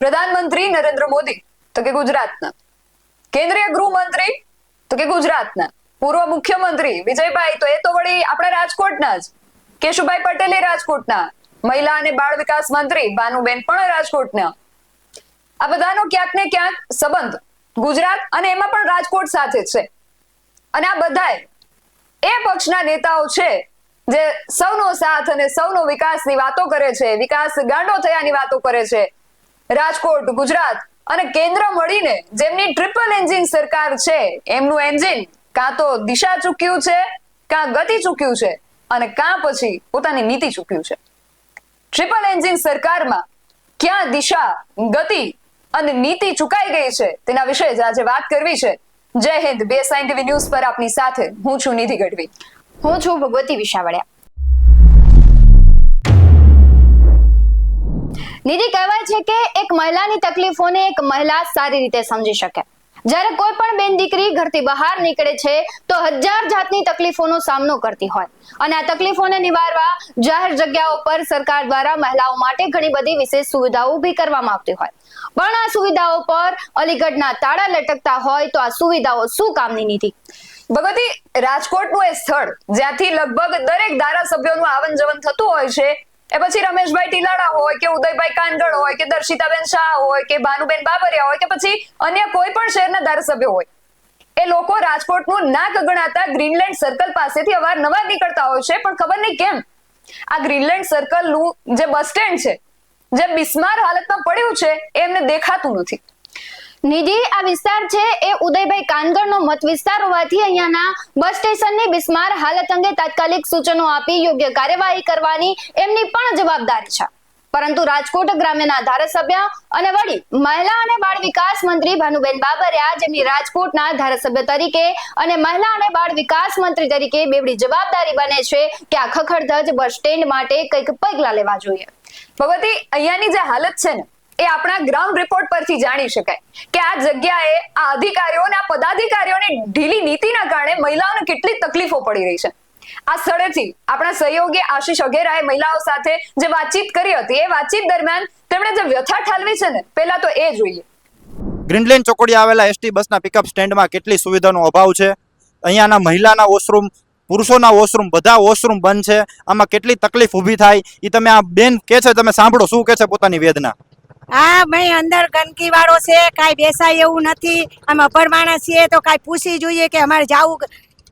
પ્રધાનમંત્રી નરેન્દ્ર મોદી, તો કે ગુજરાતના. કેન્દ્રીય ગૃહમંત્રી, તો કે ગુજરાતના. પૂર્વ મુખ્યમંત્રી વિજયભાઈ, તો એ તો વળી આપણા રાજકોટના જ. કેશુભાઈ પટેલે રાજકોટના. મહિલા અને બાળ વિકાસ મંત્રી ભાનુબેન પણ રાજકોટના. આ બધાનો ક્યાંક ને ક્યાંક સંબંધ ગુજરાત અને એમાં પણ રાજકોટ સાથે છે. અને આ બધાએ એ પક્ષના નેતાઓ છે, જે સૌનો સાથ અને સૌનો વિકાસની વાતો કરે છે, વિકાસ ગાંડો થયાની વાતો કરે છે. રાજકોટ, ગુજરાત અને કેન્દ્ર મળીને જેમની ટ્રિપલ એન્જિન સરકાર છે, એમનું એન્જિન કાં તો દિશા ચૂક્યું છે, કાં ગતિ ચૂક્યું છે અને કાં પછી પોતાની નીતિ ચૂક્યું છે. ટ્રિપલ એન્જિન સરકારમાં ક્યાં દિશા, ગતિ અને નીતિ ચુકાઈ ગઈ છે તેના વિશે જ આજે વાત કરવી છે. જય હિન્દ, બે સાઇન ટીવી ન્યૂઝ પર આપની સાથે હું છું નિધિ ગઢવી. હું છું ભગવતી વિશાવડિયા. નિધિ કહેવાય છે કે એક મહિલાની તકલીફોને એક મહિલા સારી રીતે સમજી શકે. જ્યારે કોઈ પણ બેન દીકરી ઘરથી બહાર નીકળે છે, તો હજાર જાતની તકલીફોનો સામનો કરતી હોય. અને આ તકલીફોને નિવારવા જાહેર જગ્યાઓ પર સરકાર દ્વારા મહિલાઓ માટે ઘણી બધી વિશેષ સુવિધાઓ ઊભી કરવામાં આવતી હોય. પણ આ સુવિધાઓ પર અલીગઢના તાળા લટકતા હોય, તો આ સુવિધાઓ શું કામની નીતિ? ભગવતી, રાજકોટનું એ સ્થળ જ્યાંથી લગભગ દરેક ધારાસભ્યોનું આવન જવન થતું હોય છે એ પછી રમેશભાઈ ટીલાડા હોય કે ઉદયભાઈ કાનગડ હોય કે દર્શિતાબેન શાહ હોય કે ભાનુબેન બાબરિયા હોય કે પછી અન્ય કોઈ પણ શહેરના ધારાસભ્યો હોય, એ લોકો રાજકોટનું નાક ગણાતા ગ્રીનલેન્ડ સર્કલ પાસેથી અવારનવાર નીકળતા હોય છે, પણ ખબર નહીં કેમ? આ ગ્રીનલેન્ડ સર્કલનું જે બસ સ્ટેન્ડ છે, જે બિસ્માર હાલતમાં પડ્યું છે, એ એમને દેખાતું નથી. નિધિ, આ વિસ્તાર છે એ ઉદયભાઈ કાનગરનો મત વિસ્તાર હોવાથી અહીંયાના બસ સ્ટેશનની બિસ્માર હાલત અંગે તાત્કાલિક સૂચનો આપી યોગ્ય કાર્યવાહી કરવાની એમની પણ જવાબદારી છે. પરંતુ રાજકોટ ગ્રામ્યના ધારાસભ્ય અને વળી મહિલા અને બાળ વિકાસ મંત્રી ભાનુબેન બાબરિયા જેમની રાજકોટના ધારાસભ્ય તરીકે અને મહિલા અને બાળ વિકાસ મંત્રી તરીકે બેવડી જવાબદારી બને છે કે આ ખખડધજ બસ સ્ટેન્ડ માટે કંઈક પગલા લેવા જોઈએ. ભગવતી, અહીંયાની જે હાલત છે ને એ આપણા ગ્રાઉન્ડ રિપોર્ટ પરથી જાણી શકાય કે આ જગ્યાએ આ અધિકારીઓ અને આ પદાધિકારીઓની ઢીલી નીતિના કારણે મહિલાઓને કેટલી તકલીફો પડી રહી છે. આ સ્થળેથી આપણા સહયોગી આશીષ અઘેરાએ મહિલાઓ સાથે જે વાતચીત કરી હતી, એ વાતચીત દરમિયાન તેમણે જે વ્યથા ઠાલવી છે ને, પહેલા તો એ જોઈએ. ગ્રીનલેન્ડ ચોકડી આવેલા એસટી બસના પિકઅપ સ્ટેન્ડમાં કેટલી સુવિધાનો અભાવ છે? અહીંયાના મહિલાના વોશરૂમ પુરુષોના વોશરૂમ બધા વોશરૂમ બંધ છે. આમાં કેટલી તકલીફ ઊભી થાય? એ તમે આ બેન કે છે, તમે સાંભળો, શું કે છે પોતાની વેદના? હા ભાઈ અંદર ગંદકી વાળો છે કાંઈ બેસાય એવું નથી. અમે અભર માણસ છીએ તો કાંઈ પૂછી જોઈએ કે અમારે જાવું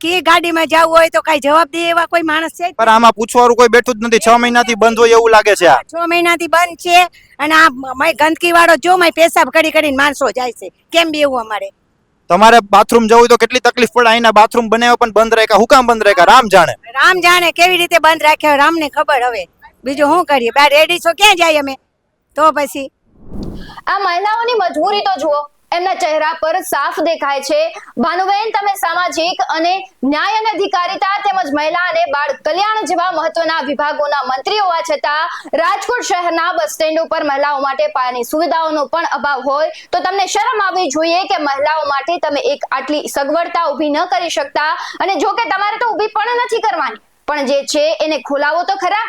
કે ગાડીમાં જવું હોય તો કાંઈ જવાબ દે એવા કોઈ માણસ છે? પણ આમાં પૂછવાનું કોઈ બેઠું જ નથી. છ મહિનાથી બંધ હોય એવું લાગે છે છ મહિનાથી બંધ છે અને આ મય ગંદકી વાળો જો મય પેશાબ કરી કરીને માણસો જાય છે. કેમ બી એવું અમારે? તમારે બાથરૂમ જવું તો કેટલી તકલીફ પડે? અહીંના બાથરૂમ બનાવ્યો પણ બંધ રાખ્યા. હું કામ બંધ રાખ્યા? રામ જાણે. રામ જાણે કેવી રીતે બંધ રાખ્યા રામને ખબર હવે. બીજું શું કરીએ? બાર રેડી છો? ક્યાં જાય અમે? તો પછી. આ મહિલાઓની મજબૂરી તો જુઓ, એમના ચહેરા પર સાફ દેખાય છે. ભાનુબેન, તમે સામાજિક અને ન્યાય અને અધિકારિતા તેમજ મહિલા અને બાળ કલ્યાણ જેવા મહત્વના વિભાગોના મંત્રી હોવા છતાં, રાજકોટ શહેરના બસ સ્ટેન્ડ ઉપર મહિલાઓ માટે પાયાની સુવિધાઓનો પણ અભાવ હોય, તો તમને શરમ આવવી જોઈએ કે મહિલાઓ માટે તમે એક આટલી સગવડતા ઊભી ન કરી શકતા. અને જો કે તમારે તો ઊભી પણ નથી કરવાની. પણ જે છે, એને ખોલાવો તો ખરા.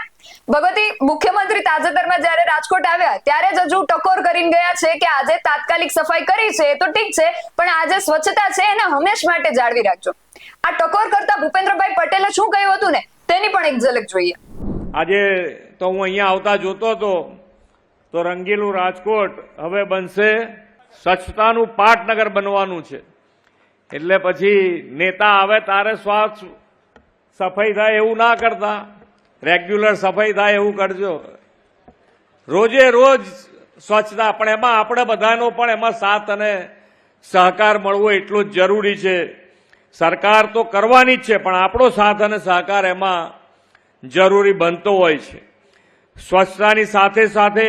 ભગવતી, મુખ્યમંત્રી તાજેતરમાં જ્યારે રાજકોટ આવ્યા, ત્યારે જ હજુ ટકોર કરીને ગયા છે કે આજે તાત્કાલિક સફાઈ કરી છે, એ તો ઠીક છે, પણ આજે સ્વચ્છતા છે એને હંમેશ માટે જાળવી રાખજો. આ ટકોર કરતા ભૂપેન્દ્રભાઈ પટેલે શું કહ્યું હતું ને, તેની પણ એક ઝલક જોઈએ. આજે તો હું અહીંયા આવતા જોતો હતો, તો રંગીલું રાજકોટ હવે બનશે સ્વચ્છતાનું પાટનગર બનવાનું છે. એટલે પછી નેતા આવે, તારે સ્વાસ્થ સફાઈ થાય એવું ના કરતા. રેગ્યુલર સફાઈ થાય એવું કરજો. રોજે રોજ સ્વચ્છતા. પણ એમાં આપણે બધાનો પણ એમાં સાથ અને સહકાર મળવો એટલો જ જરૂરી છે. સરકાર તો કરવાની જ છે, પણ આપણો સાથ અને સહકાર એમાં જરૂરી બનતો હોય છે. સ્વચ્છતાની સાથે સાથે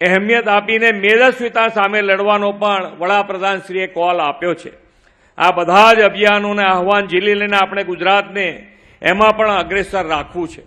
અહેમિયત આપીને મેદસ્વીતા સામે લડવાનો પણ વડાપ્રધાનશ્રીએ કોલ આપ્યો છે. આ બધા જ અભિયાનોને આહવાન ઝીલી લઈને આપણે ગુજરાતને એમાં પણ અગ્રેસર રાખવું છે.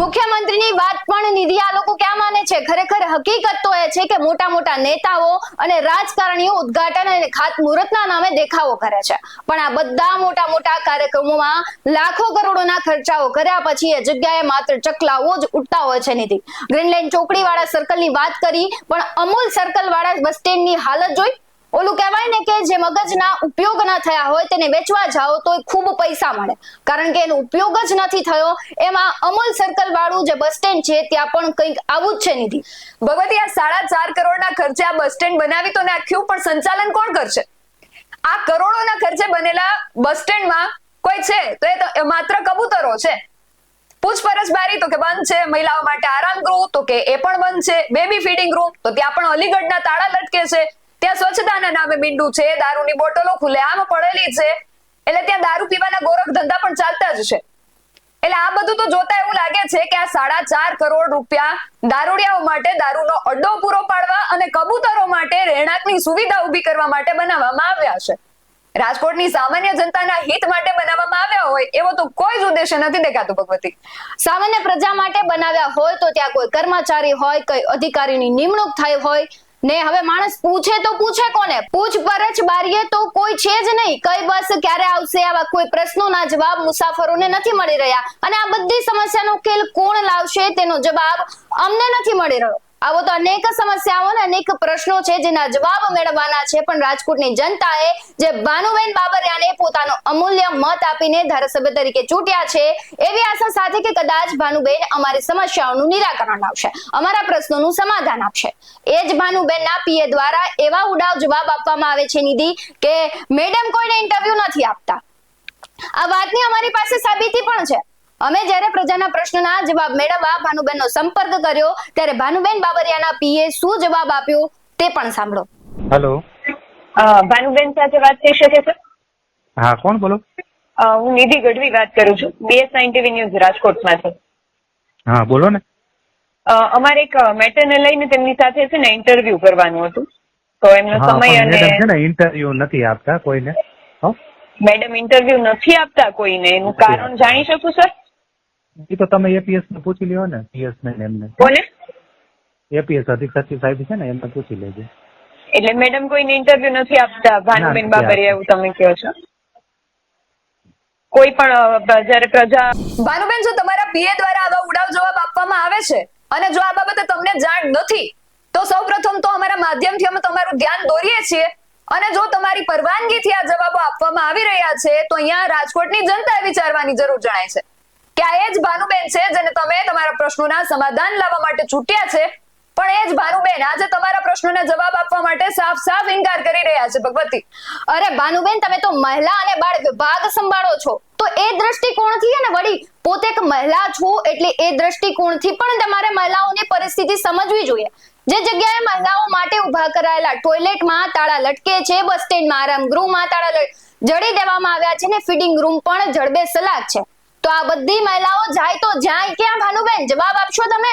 મુખ્યમંત્રીની વાત પણ નિધિ આ લોકો ક્યાં માને છે? ખરેખર હકીકત તો એ છે કે મોટા મોટા નેતાઓ અને રાજકારણીઓ ઉદ્ઘાટન અને ખાતમુહૂર્તના નામે દેખાવો કરે છે. પણ આ બધા મોટા મોટા કાર્યક્રમોમાં લાખો કરોડોના ખર્ચાઓ કર્યા પછી એ જગ્યાએ માત્ર ચકલાઓ જ ઉડતા હોય છે નિધિ. ગ્રીનલેન્ડ ચોકડીવાળા સર્કલની વાત કરી, પણ અમૂલ સર્કલવાળા બસ સ્ટેન્ડની હાલત જોઈ ઓલું કહેવાય ને કે જે મગજના ઉપયોગ ના થયા હોય તેને વેચવા જાઓ તો ખૂબ પૈસા મળે. કારણ કે એનો ઉપયોગ જ નથી થયો. એમાં અમૂલ સર્કલ વાળું જે બસ સ્ટેન્ડ છે ત્યાં પણ કંઈક આવું જ છે નિધિ. ભગવતી, આ સાડા ચાર કરોડના ખર્ચે આ બસ સ્ટેન્ડ બનાવી તો નાખ્યું પણ સંચાલન કોણ કરશે? આ કરોડોના ખર્ચે બનેલા બસ સ્ટેન્ડમાં કોઈ છે? તો એ તો માત્ર કબૂતરો છે. પૂછપરછ બારી તો કે બંધ છે. મહિલાઓ માટે આરામ ગૃહ તો કે એ પણ બંધ છે. બેબી ફીડિંગ રૂમ તો ત્યાં પણ અલીગઢના તાળા લટકે છે. ત્યાં સ્વચ્છતાના નામે મીંડું છે, દારૂની બોટલો ખુલ્લેઆમ પડેલી છે. એટલે ત્યાં દારૂ પીવાના ગોરખ ધંધા પણ ચાલતા જ છે. એટલે આ બધું તો જોતા એવું લાગે છે કે આ સાડા ચાર કરોડ રૂપિયા દારૂડિયાઓ માટે દારૂનો અડ્ડો પૂરો પાડવા અને કબૂતરો માટે રહેણાંકની સુવિધા ઊભી કરવા માટે બનાવવામાં આવ્યા છે. રાજકોટની સામાન્ય જનતાના હિત માટે બનાવવામાં આવ્યા હોય એવો તો કોઈ જ ઉદ્દેશ્ય નથી દેખાતું, ભગવતી. સામાન્ય પ્રજા માટે બનાવ્યા હોય તો ત્યાં કોઈ કર્મચારી હોય, કોઈ અધિકારીની નિમણૂક થઈ હોય ને હવે માણસ પૂછે તો પૂછે કોને? પૂછપરછ બારીએ તો કોઈ છે જ નહીં. કઈ બસ ક્યારે આવશે આવા કોઈ પ્રશ્નોના જવાબ મુસાફરોને નથી મળી રહ્યા. અને આ બધી સમસ્યાનો ઉકેલ કોણ લાવશે તેનો જવાબ અમને નથી મળી રહ્યો. આવો તો અનેક સમસ્યાઓ અને અનેક પ્રશ્નો છે જેના જવાબ મેળવવાના છે, પણ રાજકોટની જનતાએ જે ભાનુબેન બાબરિયાને પોતાનો અમૂલ્ય મત આપીને ધારાસભ્ય તરીકે ચૂંટ્યા છે, એવી આશા સાથે કે કદાચ ભાનુબેન અમારી સમસ્યાઓનું નિરાકરણ લાવશે, અમારા પ્રશ્નોનું સમાધાન આપશે. એ જ ભાનુબેનના પીએ દ્વારા એવા ઉડાવ જવાબ આપવામાં આવે છે નિધિ, કે મેડમ કોઈને ઇન્ટરવ્યુ નથી આપતા. આ વાતની અમારી પાસે સાબિતી પણ છે. અમે જ્યારે પ્રજાના પ્રશ્નના જવાબ મેળવવા ભાનુબેનનો સંપર્ક કર્યો ત્યારે ભાનુબેન બાબરિયાના પીએ શું જવાબ આપ્યો તે પણ સાંભળો. હેલો. ભાનુબેન સાથે વાત થઈ શકે છે? હા કોણ બોલો? હું નિધિ ગઢવી વાત કરું છું બીએસ નાઇન ટીવી ન્યૂઝ રાજકોટમાંથી. હા બોલો ને. અમારે એક મેટરને લઈને તેમની સાથે છે ને ઇન્ટરવ્યુ કરવાનું હતું. તો એમનો સમય છે અને ને ઇન્ટરવ્યુ નથી આપતા કોઈને. મેડમ ઇન્ટરવ્યુ નથી આપતા કોઈને એનું કારણ જાણી શકું સર? એ તો તમે એપીએસ ને પૂછી લ્યો ને પીએસ ને એમને. કોને? એપીએસ અધિક સચિવ સાહેબ છે ને એમને પૂછી લેજો. એટલે મેડમ કોઈને ઇન્ટરવ્યુ નથી આપતા ભાનુબેન બાબરિયા એવું તમે કહો છો? કોઈ પણ જ્યારે પ્રજા ભાનુબેન જો તમારા પીએ દ્વારા આવા ઉડાવ જવાબ આપવામાં આવે છે અને જો આ બાબતે તમને જાણ નથી તો સૌપ્રથમ તો અમારા માધ્યમથી અમે તમારું ધ્યાન દોરીએ છીએ. અને જો તમારી પરવાનગીથી આ જવાબો આપવામાં આવી રહ્યા છે તો અહીંયા રાજકોટની જનતાએ વિચારવાની જરૂર જણાય છે. કે આ એ જ ભાનુબેન છે જેને તમે તમારા પ્રશ્નોના સમાધાન લાવવા માટે છૂટ્યા છે, પણ એ જ ભાનુબેન આજે તમારા પ્રશ્નોના જવાબ આપવા માટે સાફ સાફ ઇનકાર કરી રહ્યા છે, ભગવતી. અરે ભાનુબેન, તમે તો મહિલા અને બાળ વિભાગ સંભાળો છો. તો એ દ્રષ્ટિકોણથી અને વળી પોતે એક મહિલા છો એટલે એ દ્રષ્ટિકોણથી પણ તમારે મહિલાઓની પરિસ્થિતિ સમજવી જોઈએ. જે જગ્યાએ મહિલાઓ માટે ઊભા કરાયેલા ટોયલેટમાં તાળા લટકે છે, બસ સ્ટેન્ડમાં, આરામ ગૃહમાં તાળા જડી દેવામાં આવ્યા છે ને ફીડિંગ રૂમ પણ જડબે સલાક છે. તો આ બધી મહિલાઓ જાય તો જાય ક્યાં? ભાનુબેન, જવાબ આપશો તમે?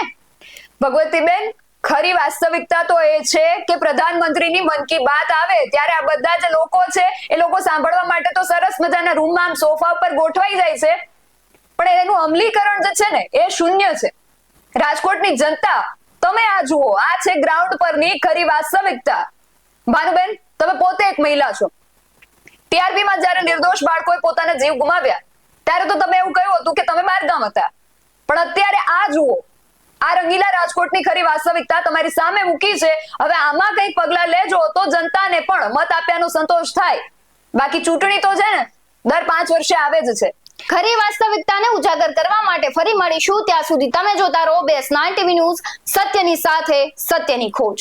ભગવતીબેન, ખરી વાસ્તવિકતા તો એ છે કે પ્રધાનમંત્રીની મન કી બાત આવે ત્યારે આ બધા જે લોકો છે, એ લોકો સાંભળવા માટે તો સરસ મજાના રૂમમાં સોફા ઉપર ગોઠવાઈ જાય છે. પણ એનું અમલીકરણ જે છે ને, એ શૂન્ય છે. રાજકોટની જનતા, તમે આ જુઓ, આ છે ગ્રાઉન્ડ પરની ખરી વાસ્તવિકતા. ભાનુબેન, તમે પોતે એક મહિલા છો. ટીઆરપીમાં જ્યારે નિર્દોષ બાળકોએ પોતાના જીવ ગુમાવ્યા ત્યારે તો તમે એવું કહ્યું હતું કે તમે બહારગામ હતા. પણ અત્યારે આ જુઓ. આ રંગીલા રાજકોટની ખરી વાસ્તવિકતા તમારી સામે મૂકી છે. હવે આમાં કંઈક પગલા લેજો તો જનતાને પણ મત આપ્યાનો સંતોષ થાય. બાકી ચૂંટણી તો છે ને, દર પાંચ વર્ષે આવે જ છે. ખરી વાસ્તવિકતાને ઉજાગર કરવા માટે ફરી મળીશું. ત્યાં સુધી તમે જોતા રહો બેસ નાઇન ટીવી ન્યૂઝ, સત્યની સાથે સત્યની ખોજ.